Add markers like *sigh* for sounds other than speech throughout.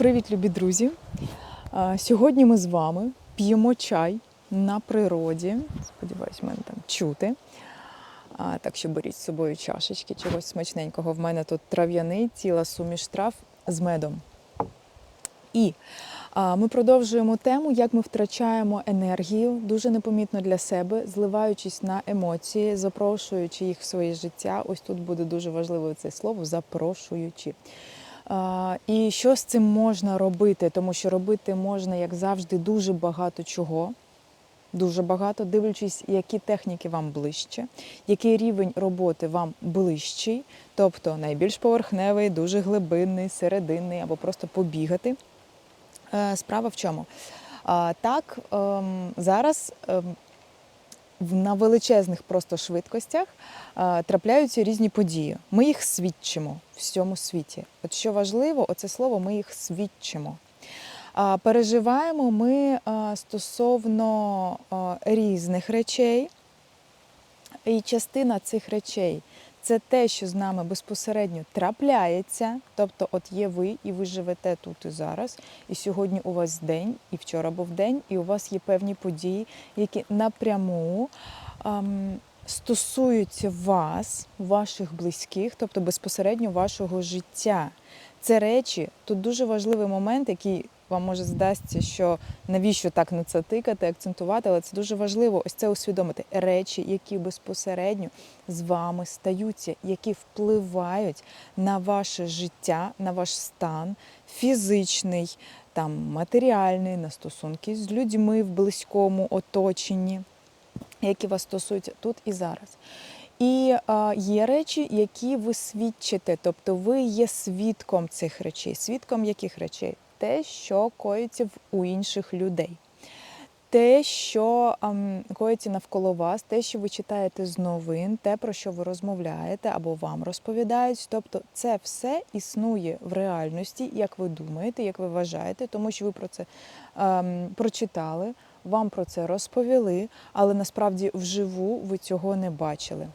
Привіт, любі друзі! Сьогодні ми з вами п'ємо чай на природі. Сподіваюсь, мене там чути. Так що беріть з собою чашечки чогось смачненького. В мене тут трав'яний, ціла суміш трав з медом. І ми продовжуємо тему, як ми втрачаємо енергію дуже непомітно для себе, зливаючись на емоції, запрошуючи їх в своє життя. Ось тут буде дуже важливе це слово запрошуючи. І що з цим можна робити? Тому що робити можна, як завжди, дуже багато чого. Дуже багато, дивлячись, які техніки вам ближче, який рівень роботи вам ближчий, тобто найбільш поверхневий, дуже глибинний, серединний або просто побігати. Е, Справа в чому? Так, ем, зараз ем, на величезних просто швидкостях трапляються різні події. Ми їх свідчимо в всьому світі. От що важливо, оце слово ми їх свідчимо. Переживаємо ми стосовно різних речей, і частина цих речей це те, що з нами безпосередньо трапляється. Тобто, от є ви, і ви живете тут і зараз, і сьогодні у вас день, і вчора був день, і у вас є певні події, які напряму ем, стосуються вас, ваших близьких, тобто безпосередньо вашого життя. Це речі, тут дуже важливий момент, який вам може здасться, що навіщо так на це тикати, акцентувати, але це дуже важливо ось це усвідомити. Речі, які безпосередньо з вами стаються, які впливають на ваше життя, на ваш стан фізичний, там матеріальний, на стосунки з людьми в близькому оточенні, які вас стосуються тут і зараз. І а, є речі, які ви свідчите, тобто ви є свідком цих речей. Свідком яких речей? Те, що коїться в- у інших людей. Те, що ам, коїться навколо вас, те, що ви читаєте з новин, те, про що ви розмовляєте або вам розповідають. Тобто це все існує в реальності, як ви думаєте, як ви вважаєте, тому що ви про це ем, прочитали, вам про це розповіли, але насправді вживу ви цього не бачили.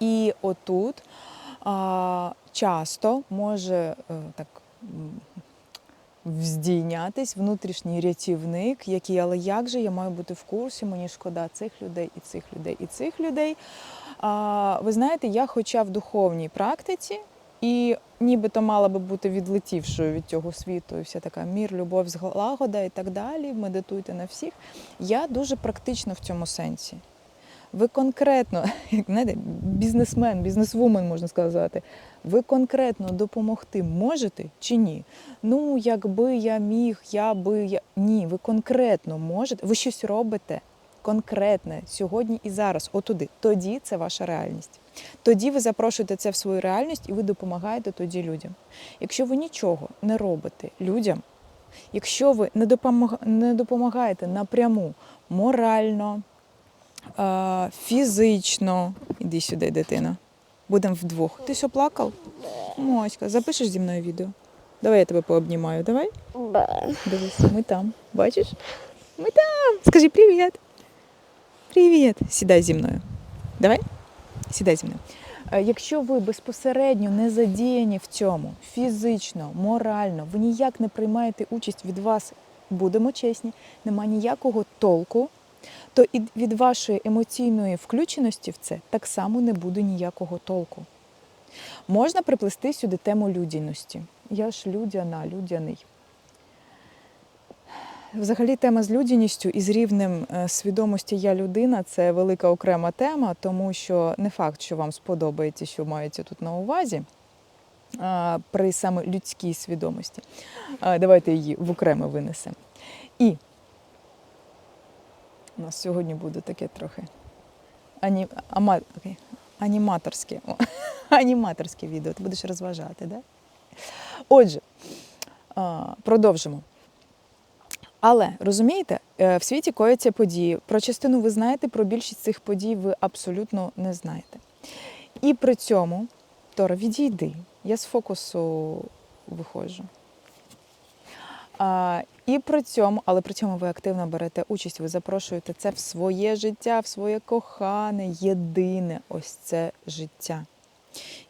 І отут а, часто може е, так вздійнятись внутрішній рятівник, який, але як же я маю бути в курсі, мені шкода цих людей і цих людей і цих людей. А, ви знаєте, я хоча в духовній практиці, і нібито мала би бути відлетівшою від цього світу, і вся така мір, любов, злагода і так далі. Медитуйте на всіх. Я дуже практична в цьому сенсі. Ви конкретно, *laughs* як знаєте, бізнесмен, бізнесвумен можна сказати, ви конкретно допомогти можете чи ні? Ну, якби я міг, я би я. Ні, ви конкретно можете, ви щось робите конкретне сьогодні і зараз, отуди. Тоді це ваша реальність. Тоді ви запрошуєте це в свою реальність і ви допомагаєте тоді людям. Якщо ви нічого не робите людям, якщо ви не допомаг- не допомагаєте напряму морально, фізично. Іди сюди, дитина. Будемо вдвох. Ти що плакав? Моська, запишеш зі мною відео? Давай я тебе пообнімаю. Давай. Дивись, ми там. Бачиш? Ми там. Скажи привіт. Привіт. Сідай зі мною. Давай. Сідай зі мною. Якщо ви безпосередньо не задіяні в цьому фізично, морально, ви ніяк не приймаєте участь від вас, будемо чесні, нема ніякого толку, то від вашої емоційної включеності в це так само не буде ніякого толку. Можна приплести сюди тему людяності. Я ж людяна, людяний. Взагалі, тема з людяністю і з рівнем е, свідомості Я людина це велика окрема тема, тому що не факт, що вам сподобається, що мається тут на увазі при саме людській свідомості. Давайте її в окремо винесемо. І у нас сьогодні буде таке трохи ані... ама... аніматорське. О, *laughs* аніматорське відео. Ти будеш розважати, да? Отже, продовжимо. Але розумієте, е, в світі кояться події. Про частину ви знаєте, про більшість цих подій ви абсолютно не знаєте. І при цьому, Тора, відійди, я з фокусу виходжу. І при цьому, але при цьому ви активно берете участь, ви запрошуєте це в своє життя, в своє кохане, єдине ось це життя.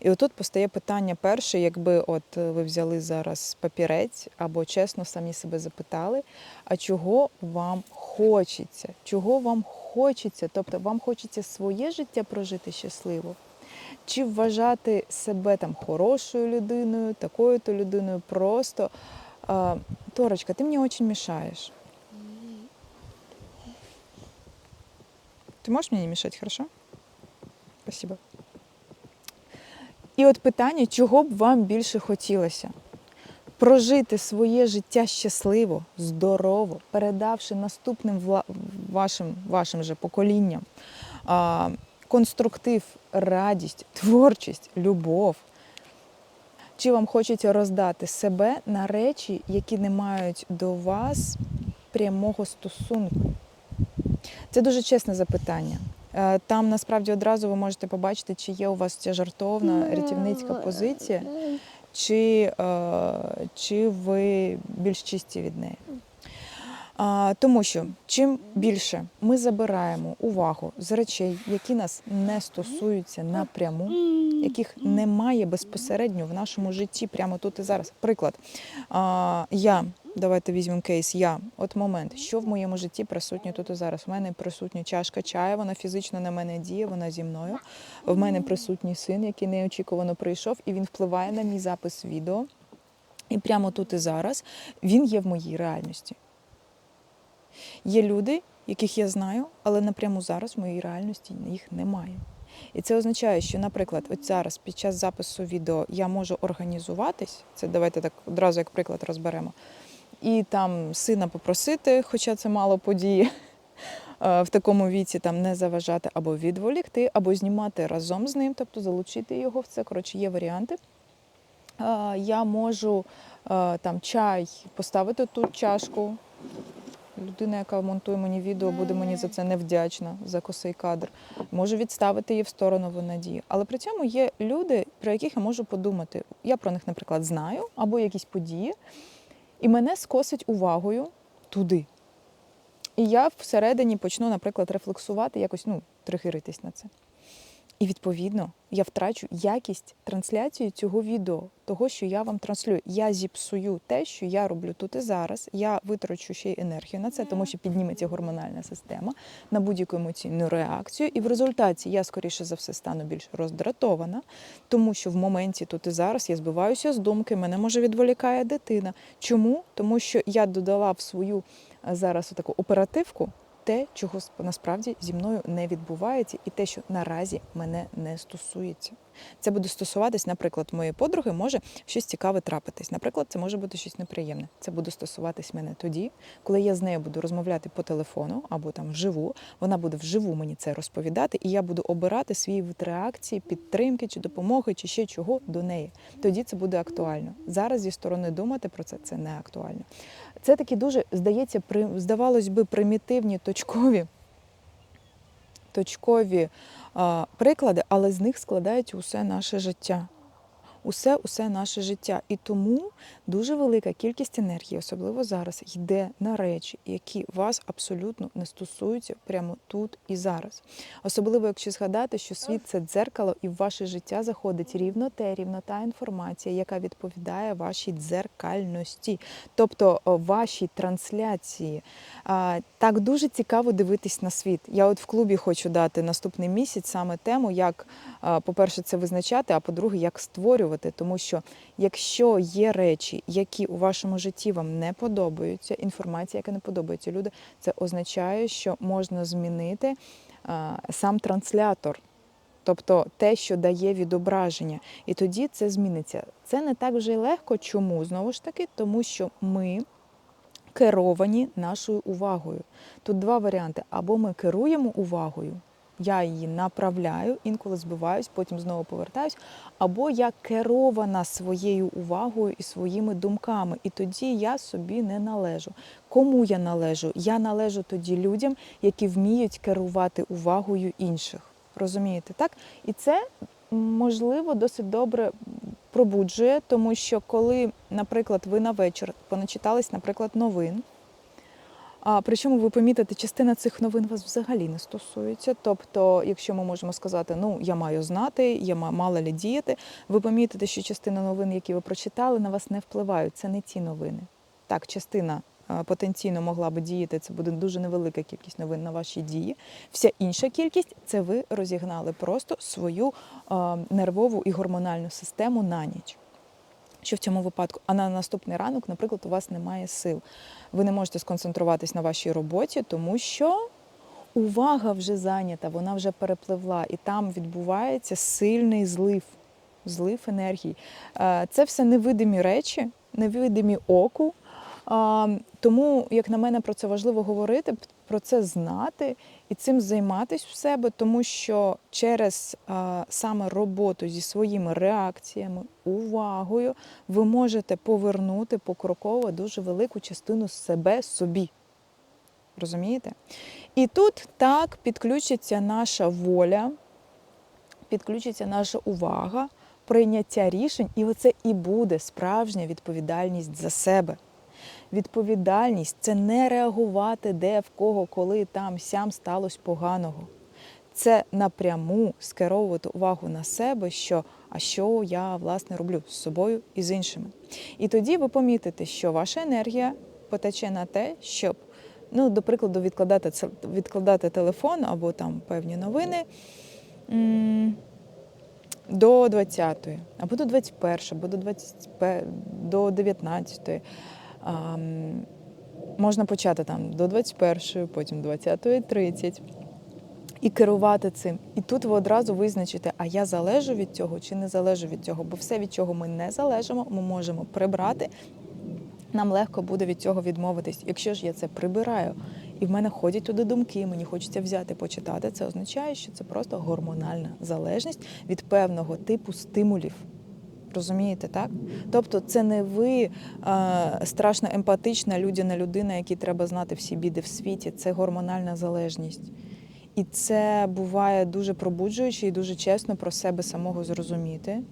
І отут постає питання перше, якби от е, ви взяли зараз папірець або чесно самі себе запитали, а чого вам хочеться? Чого вам хочеться? Тобто вам хочеться своє життя прожити щасливо? Чи вважати себе там хорошою людиною, такою-то людиною, просто Торочка, ти мені дуже мішаєш. Ты можешь мне не мешать, хорошо? Спасибо. І от питання, чого б вам більше хотілося? Прожити своє життя щасливо, здорово, передавши наступним вла- вашим, вашим же поколінням конструктив, радість, творчість, любов. Чи вам хочеться роздати себе на речі, які не мають до вас прямого стосунку? Це дуже чесне запитання. Е, Там насправді одразу ви можете побачити, чи є у вас ця жартовна рятівницька позиція, чи, е, чи ви більш чисті від неї. Тому що чим більше ми забираємо увагу з речей, які нас не стосуються напряму, яких немає безпосередньо в нашому житті прямо тут і зараз. Приклад, я, давайте візьмемо кейс, я, от момент, що в моєму житті присутнє тут і зараз. У мене присутня чашка чаю, вона фізично на мене діє, вона зі мною. В мене присутній син, який неочікувано прийшов, і він впливає на мій запис відео. І прямо тут і зараз він є в моїй реальності. Є люди, яких я знаю, але напряму зараз в моїй реальності їх немає. І це означає, що, наприклад, от зараз під час запису відео я можу організуватись. Це давайте так одразу як приклад розберемо. І там сина попросити, хоча це мало події *laughs* е, в такому віці, там не заважати або відволікти, або знімати разом з ним, тобто залучити його в це. Коротше, є варіанти. Е, Я можу е, там чай поставити тут чашку. Людина, яка монтує мені відео, буде мені за це невдячна за косий кадр. Можу відставити її в сторону в надії. Але при цьому є люди, про яких я можу подумати. Я про них, наприклад, знаю або якісь події, і мене скосить увагою туди. І я всередині почну, наприклад, рефлексувати, якось ну, тригеритись на це. І відповідно я втрачу якість трансляції цього відео, того, що я вам транслюю. Я зіпсую те, що я роблю тут і зараз. Я витрачу ще й енергію на це, тому що підніметься гормональна система на будь-яку емоційну реакцію. І в результаті я, скоріше за все, стану більш роздратована, тому що в моменті тут і зараз я збиваюся з думки, мене може відволікає дитина. Чому? Тому що я додала в свою е, зараз таку оперативку те, чого насправді зі мною не відбувається, і те, що наразі мене не стосується. Це буде стосуватись, наприклад, моєї подруги може щось цікаве трапитись. Наприклад, це може бути щось неприємне. Це буде стосуватись мене тоді, коли я з нею буду розмовляти по телефону або там вживу. Вона буде вживу мені це розповідати, і я буду обирати свій вид реакції, підтримки чи допомоги, чи ще чого до неї. Тоді це буде актуально. Зараз зі сторони думати про це це не актуально. Це такі дуже, здається, при, здавалось би, примітивні точкові, точкові а, приклади, але з них складається усе наше життя. Усе, усе наше життя. І тому дуже велика кількість енергії, особливо зараз, йде на речі, які вас абсолютно не стосуються прямо тут і зараз. Особливо, якщо згадати, що світ це дзеркало, і в ваше життя заходить рівно те, рівно та інформація, яка відповідає вашій дзеркальності, тобто вашій трансляції. Так дуже цікаво дивитись на світ. Я от в клубі хочу дати наступний місяць саме тему, як, по-перше, це визначати, а по-друге, як створювати. Тому що якщо є речі, які у вашому житті вам не подобаються, інформація, яка не подобається люди, це означає, що можна змінити а, сам транслятор. Тобто те, що дає відображення, і тоді це зміниться. Це не так вже й легко. Чому? Знову ж таки, тому що ми керовані нашою увагою. Тут два варіанти: або ми керуємо увагою, я її направляю, інколи збиваюсь, потім знову повертаюсь, або я керована своєю увагою і своїми думками, і тоді я собі не належу. Кому я належу? Я належу тоді людям, які вміють керувати увагою інших. Розумієте, так? І це можливо досить добре пробуджує, тому що коли, наприклад, ви на вечір поначитались, наприклад, новин, А причому ви помітите, частина цих новин вас взагалі не стосується. Тобто, якщо ми можемо сказати, ну я маю знати, я ма- мала лі діяти, ви помітите, що частина новин, які ви прочитали, на вас не впливають. Це не ті новини. Так, частина е, потенційно могла би діяти. Це буде дуже невелика кількість новин на ваші дії. Вся інша кількість це ви розігнали просто свою е, нервову і гормональну систему на ніч. Що в цьому випадку? А на наступний ранок, наприклад, у вас немає сил. Ви не можете сконцентруватись на вашій роботі, тому що увага вже зайнята, вона вже перепливла, і там відбувається сильний злив, злив енергії. Е, Це все невидимі речі, невидимі оку. Тому, як на мене, про це важливо говорити, про це знати і цим займатись в себе, тому що через а, саме роботу зі своїми реакціями, увагою, ви можете повернути покроково дуже велику частину себе собі. Розумієте? І тут так підключиться наша воля, підключиться наша увага, прийняття рішень, і оце і буде справжня відповідальність за себе. Відповідальність це не реагувати, де, в кого, коли там сям сталося поганого. Це напряму скеровувати увагу на себе, що а що я власне роблю з собою і з іншими. І тоді ви помітите, що ваша енергія потече на те, щоб, ну, до прикладу, відкладати, відкладати телефон або там певні новини до 20-ї, або до 21-ї, або до 20, до 19-ї. Можна почати там до 21-ї, потім 20.30 і керувати цим. І тут ви одразу визначите, а я залежу від цього чи не залежу від цього. Бо все, від чого ми не залежимо, ми можемо прибрати. Нам легко буде від цього відмовитись. Якщо ж я це прибираю, і в мене ходять туди думки, мені хочеться взяти, почитати, це означає, що це просто гормональна залежність від певного типу стимулів. Розумієте, так? Тобто це не ви е, страшно емпатична людяна людина, якій треба знати всі біди в світі. Це гормональна залежність. І це буває дуже пробуджуюче і дуже чесно про себе самого зрозуміти.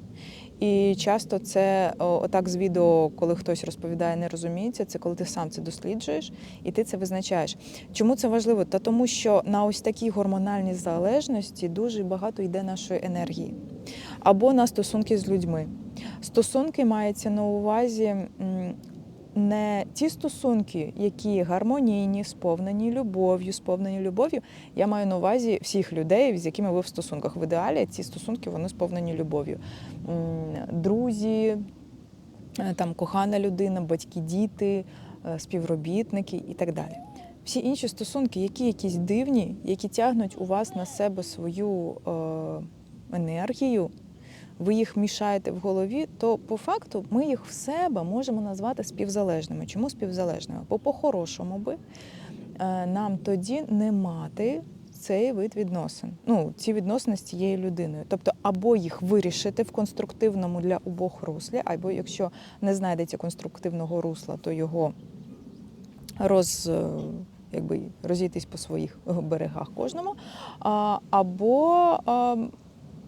І часто це отак з відео, коли хтось розповідає, не розуміється, це коли ти сам це досліджуєш і ти це визначаєш. Чому це важливо? Та тому, що на ось такій гормональній залежності дуже багато йде нашої енергії або на стосунки з людьми. Стосунки мається на увазі не ті стосунки, які гармонійні, сповнені любов'ю, сповнені любов'ю. Я маю на увазі всіх людей, з якими ви в стосунках. В ідеалі ці стосунки вони сповнені любов'ю. Друзі, е, там кохана людина, батьки, діти, е, співробітники і так далі. Всі інші стосунки, які якісь дивні, які тягнуть у вас на себе свою е, енергію, ви їх мішаєте в голові, то по факту ми їх в себе можемо назвати співзалежними. Чому співзалежними? Бо по-хорошому би е, нам тоді не мати цей вид відносин, ну ці відносини з цією людиною. Тобто, або їх вирішити в конструктивному для обох руслі, або якщо не знайдеться конструктивного русла, то його роз. е, Якби розійтись по своїх берегах кожному, або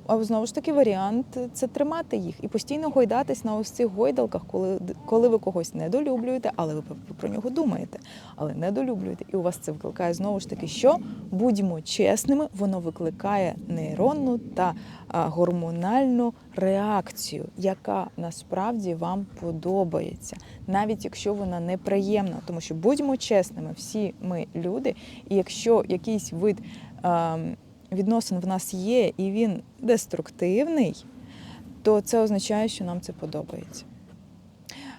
а, знову ж таки варіант це тримати їх і постійно гойдатись на ось цих гойдалках, коли, коли ви когось недолюблюєте, але ви, про нього думаєте, але недолюблюєте. І у вас це викликає знову ж таки, що будьмо чесними, воно викликає нейронну та гормональну реакцію, яка насправді вам подобається, навіть якщо вона неприємна, тому що будьмо чесними, всі ми люди, і якщо якийсь вид. Відносин в нас є і він деструктивний, то це означає, що нам це подобається.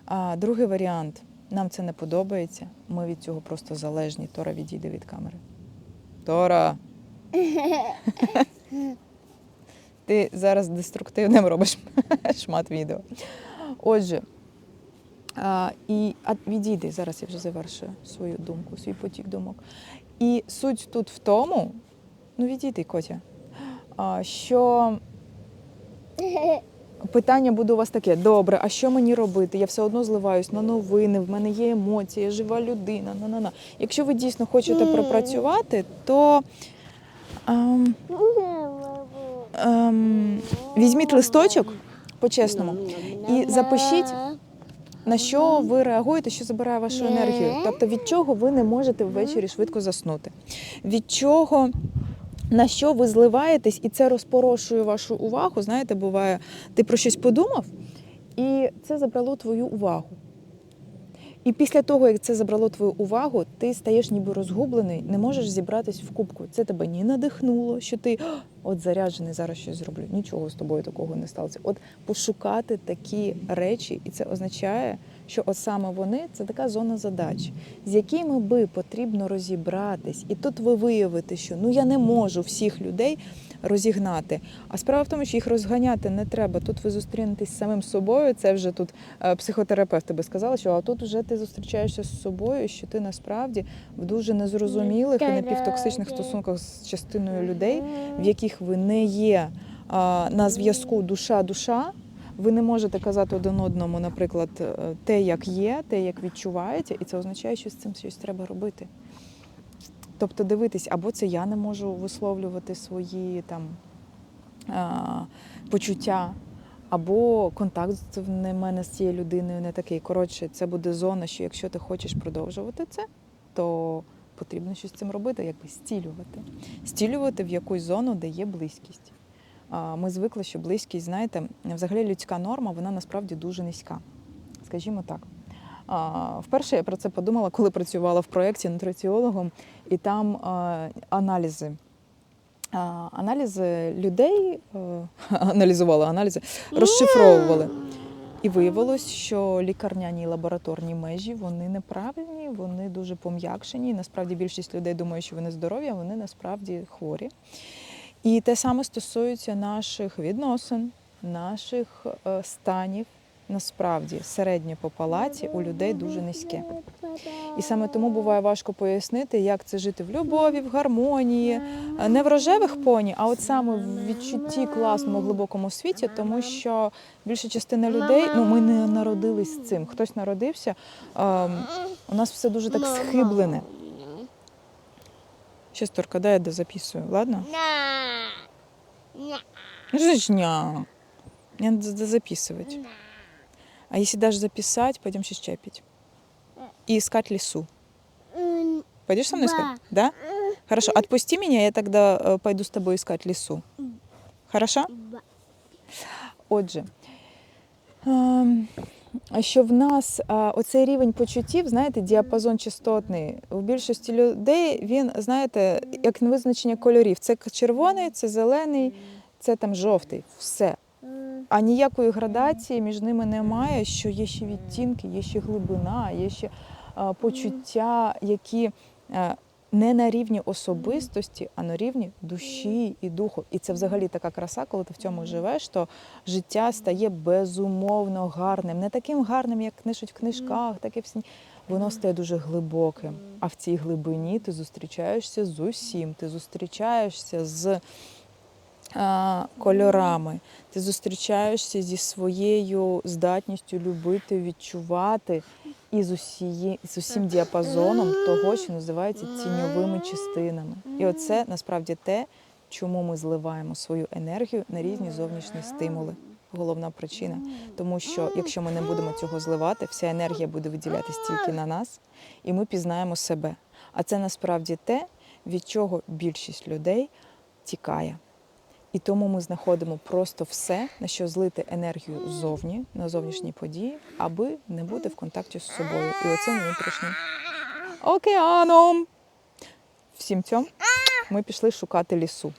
А другий варіант нам це не подобається. Ми від цього просто залежні. Тора відійде від камери. Тора. *laughs* Ти зараз деструктивним робиш *laughs* шмат відео. Отже, а, і а відійди, зараз я вже завершую свою думку, свій потік думок. І суть тут в тому, ну відійди, Котя, а, що питання буде у вас таке: добре, а що мені робити? Я все одно зливаюсь на новини, в мене є емоції, я жива людина. На -на -на. Якщо ви дійсно хочете пропрацювати, то ем, ем, візьміть листочок по-чесному і запишіть на що ви реагуєте, що забирає вашу енергію. Тобто від чого ви не можете ввечері швидко заснути, від чого. На що ви зливаєтесь, і це розпорошує вашу увагу. Знаєте, буває, ти про щось подумав, і це забрало твою увагу. І після того, як це забрало твою увагу, ти стаєш ніби розгублений, не можеш зібратись в кубку. Це тебе ні надихнуло, що ти от заряджений, зараз щось зроблю. Нічого з тобою такого не сталося. От пошукати такі речі, і це означає, що от саме вони це така зона задач, з якими би потрібно розібратись. І тут ви виявите, що ну я не можу всіх людей розігнати. А справа в тому, що їх розганяти не треба. Тут ви зустрінетесь з самим собою. Це вже тут е, психотерапевт тебе сказала, що а тут вже ти зустрічаєшся з собою, що ти насправді в дуже незрозумілих і напівтоксичних стосунках з частиною людей, в яких ви не є а, на зв'язку душа-душа. Ви не можете казати один одному, наприклад, е, те, як є, те, як відчуваєте, і це означає, що з цим щось треба робити. Тобто дивитись, або це я не можу висловлювати свої там почуття, або контакт в мене з цією людиною не такий. Коротше, це буде зона, що якщо ти хочеш продовжувати це, то потрібно щось з цим робити, якби стілювати. Стілювати в якусь зону, де є близькість. Ми звикли, що близькість, знаєте, взагалі людська норма, вона насправді дуже низька. Скажімо так. Вперше я про це подумала, коли працювала в проєкті нутриціологом, і там аналізи. Аналізи людей *laughs* аналізували аналізи, розшифровували. І виявилось, що лікарняні і лабораторні межі вони неправильні, вони дуже пом'якшені. Насправді більшість людей думає, що вони здорові, а вони насправді хворі. І те саме стосується наших відносин, наших е, станів. Насправді середнє по палаті у людей дуже низьке. І саме тому буває важко пояснити, як це жити в любові, в гармонії, е, не в рожевих поні, а от саме в відчутті класному глибокому світі, тому що більша частина людей, ну ми не народились з цим. Хтось народився. ем, у нас все дуже так схиблене. Щас Торка, дай я дозаписую, ладно? Ну, что значит ня? Мне надо записывать. А если даже записать, пойдем сейчас чай пить. И искать лесу. Пойдешь со мной искать? Да? Хорошо, отпусти меня, я тогда э, пойду с тобой искать лесу. Хорошо? Отже, що в нас оцей рівень почуттів, знаєте, діапазон частотний. У більшості людей він, знаєте, як визначення кольорів. Це червоний, це зелений, це там жовтий. Все. А ніякої градації між ними немає, що є ще відтінки, є ще глибина, є ще почуття, які а, не на рівні особистості, а на рівні душі і духу. І це взагалі така краса, коли ти в цьому живеш, то життя стає безумовно гарним. Не таким гарним, як книжуть в книжках, так і всі. Воно стає дуже глибоким. А в цій глибині ти зустрічаєшся з усім. Ти зустрічаєшся з а, кольорами. Ти зустрічаєшся зі своєю здатністю любити, відчувати і з, усіє, з усім діапазоном того, що називається тіньовими частинами. І оце насправді те, чому ми зливаємо свою енергію на різні зовнішні стимули. Головна причина. Тому що якщо ми не будемо цього зливати, вся енергія буде виділятись тільки на нас, і ми пізнаємо себе. А це насправді те, від чого більшість людей тікає. І тому ми знаходимо просто все, на що злити енергію ззовні, на зовнішні події, аби не бути в контакті з собою. І оце внутрішнім океаном. Всім цьому ми пішли шукати лісу.